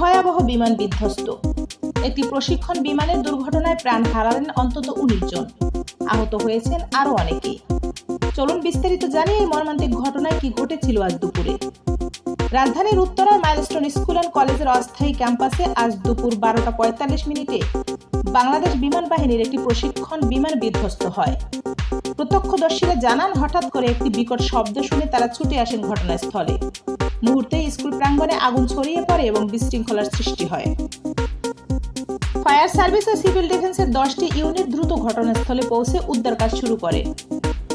বিমান বিধ্বস্ত। একটি প্রশিক্ষণ বিমানের দুর্ঘটনায় প্রাণ হারালেন অন্তত উনিশ জন। আহত হয়েছেন আরও অনেকে। চলুন বিস্তারিত জানি এই মর্মান্তিক ঘটনায় কি ঘটেছিল আজ দুপুরে। রাজধানীর উত্তরায় মাইলস্টোন স্কুল অ্যান্ড কলেজের অস্থায়ী ক্যাম্পাসে আজ দুপুর বারোটা পঁয়তাল্লিশ মিনিটে বাংলাদেশ বিমান বাহিনীর একটি প্রশিক্ষণ বিমান বিধ্বস্ত হয়। প্রত্যক্ষদর্শীরা জানান, হঠাৎ করে একটি বিকট শব্দ শুনে তারা ছুটে আসেন ঘটনাস্থলে। মুহূর্তে স্কুল প্রাঙ্গণে আগুন ছড়িয়ে পড়ে এবং বিশৃঙ্খলার সৃষ্টি হয়। ফায়ার সার্ভিস ও সিভিল ডিফেন্সের দশটি ইউনিট দ্রুত ঘটনাস্থলে পৌঁছে উদ্ধার কাজ শুরু করে।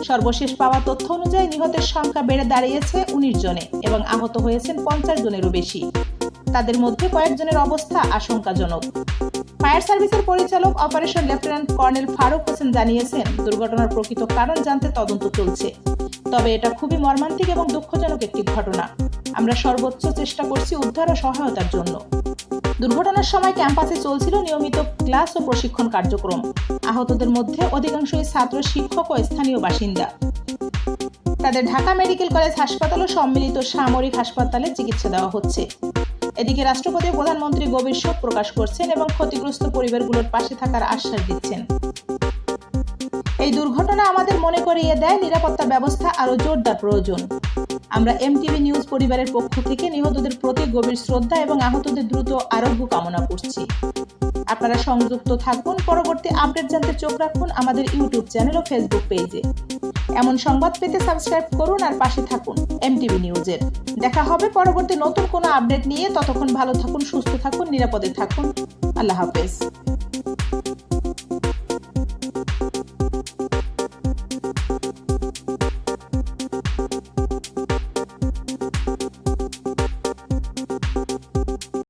সর্বশেষ পাওয়া তথ্য অনুযায়ী নিহতের সংখ্যা বেড়ে দাঁড়িয়েছে উনিশ জনে এবং আহত হয়েছেন পঞ্চাশ জনেরও বেশি। তাদের মধ্যে কয়েকজনের অবস্থা আশঙ্কাজনক। ফায়ার সার্ভিসের পরিচালক operation lieutenant colonel Faruk Hossain জানিয়েছেন, দুর্ঘটনার প্রকৃত কারণ জানতে তদন্ত চলছে। তবে এটা খুবই মর্মান্তিক এবং দুঃখজনক একটি ঘটনা। আমরা সর্বোচ্চ চেষ্টা করছি উদ্ধার ও সহায়তার জন্য। দুর্ঘটনার সময় ক্যাম্পাসে চলছিল নিয়মিত ক্লাস ও প্রশিক্ষণ কার্যক্রম। আহতদের মধ্যে অধিকাংশই ছাত্র, শিক্ষক ও স্থানীয় বাসিন্দা। তাদের ঢাকা মেডিকেল কলেজ হাসপাতাল ও সম্মিলিত সামরিক হাসপাতালে চিকিৎসা দেওয়া হচ্ছে। এদিকে রাষ্ট্রপতি ও প্রধানমন্ত্রী গভীর শোক প্রকাশ করছেন এবং ক্ষতিগ্রস্ত পরিবারগুলোর পাশে থাকার আশ্বাস দিচ্ছেন। এই দুর্ঘটনা আমাদের মনে করিয়ে দেয় নিরাপত্তা ব্যবস্থা আরও জোরদার প্রয়োজন। আমরা এমটিভি নিউজ পরিবারের পক্ষ থেকে নিহতদের প্রতি গভীর শ্রদ্ধা এবং আহতদের দ্রুত আরোগ্য কামনা করছি। আপনারা সংযুক্ত থাকুন, পরবর্তী আপডেট জানতে চোখ রাখুন আমাদের ইউটিউব চ্যানেল ও ফেসবুক পেজে। এমন সংবাদ পেতে সাবস্ক্রাইব করুন আর পাশে থাকুন এমটিভি নিউজের দেখা হবে পরবর্তী নতুন কোনো আপডেট নিয়ে। ততক্ষণ ভালো থাকুন, সুস্থ থাকুন, নিরাপদে থাকুন। আল্লাহ হাফেজ।